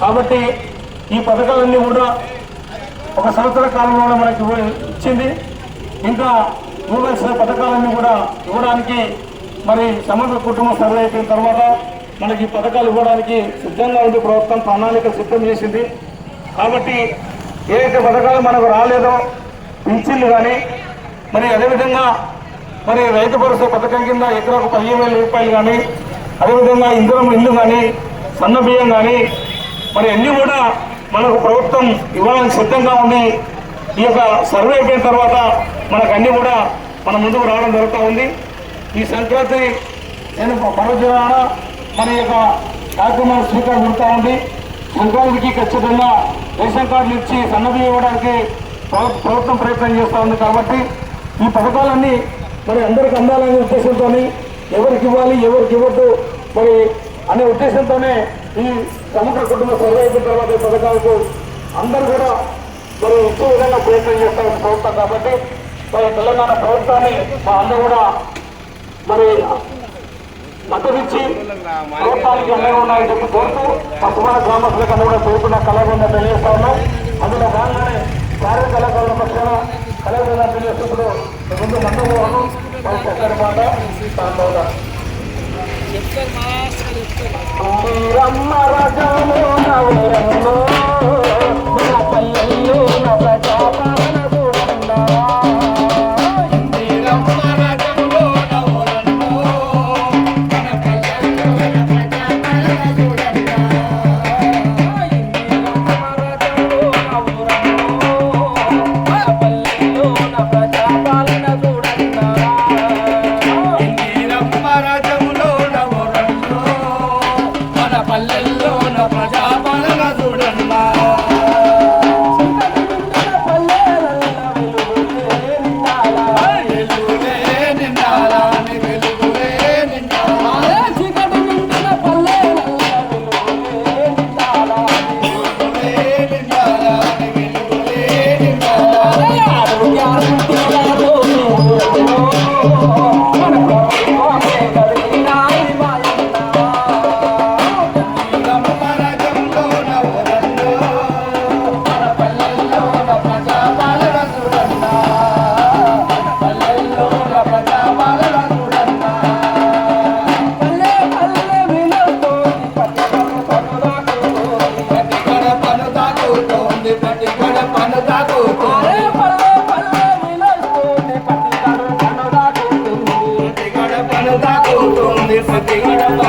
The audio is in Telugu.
కాబట్టి ఈ పథకాలన్నీ కూడా ఒక సంవత్సర కాలంలో మనకి ఇచ్చింది. ఇంకా ఇవ్వవలసిన పథకాలన్నీ కూడా ఇవ్వడానికి మరి సమగ్ర కుటుంబ సర్వే అయిపోయిన తర్వాత మనకి ఈ పథకాలు ఇవ్వడానికి సిద్ధంగా ఉంది ప్రభుత్వం ప్రణాళిక సిద్ధం చేసింది. కాబట్టి ఏదైతే పథకాలు మనకు రాలేదో పింఛన్లు కానీ మరి అదేవిధంగా మరి రైతు భరోసా పథకం కింద ఎకరాకు పదిహేను వేల రూపాయలు కానీ అదేవిధంగా ఇంధనం ఇల్లు కానీ సన్న బియ్యం కానీ మరి అన్నీ కూడా మనకు ప్రభుత్వం ఇవ్వాలని సిద్ధంగా ఉంది. ఈ యొక్క సర్వే అయిపోయిన తర్వాత మనకు అన్నీ కూడా మన ముందుకు రావడం జరుగుతూ ఉంది. ఈ సంక్రాంతి నేను పర్వదినాన మన యొక్క కార్యక్రమాలు స్వీకారం జరుగుతూ ఉంది. సంక్రాంతికి ఖచ్చితంగా రేషన్ కార్డులు ఇచ్చి సన్నది ఇవ్వడానికి ప్రభుత్వం ప్రయత్నం చేస్తూ ఉంది కాబట్టి ఈ పథకాలన్నీ మరి అందరికి అందాలనే ఉద్దేశంతో ఎవరికి ఇవ్వాలి ఎవరికి ఇవ్వద్దు మరి అనే ఉద్దేశంతోనే ఈ సమగ్ర కుటుంబ సర్వే తర్వాత ఈ పథకాలకు అందరూ కూడా మరి ఇచ్చే విధంగా ప్రయత్నం చేస్తారు ప్రభుత్వం కాబట్టి మరి తెలంగాణ ప్రభుత్వాన్ని మా అందరూ కూడా మరి మద్దతిచ్చి ప్రభుత్వానికి అండగా ఉన్నాయని చెప్పి కోరుతూ పసుమాన గ్రామస్తులకు అందరూ కూడా కోరుకున్న కళాబృందం తెలియజేస్తా ఉన్నాం. అందులో భాగంగానే కార్య కళాకారుల పక్షాన కళాబృందం తెలియజేస్తున్నప్పుడు ముందు నందమోహన్ మరి చక్కని మాట చెప్తారు మహారాష్ట్ర చెప్తారు Tem uma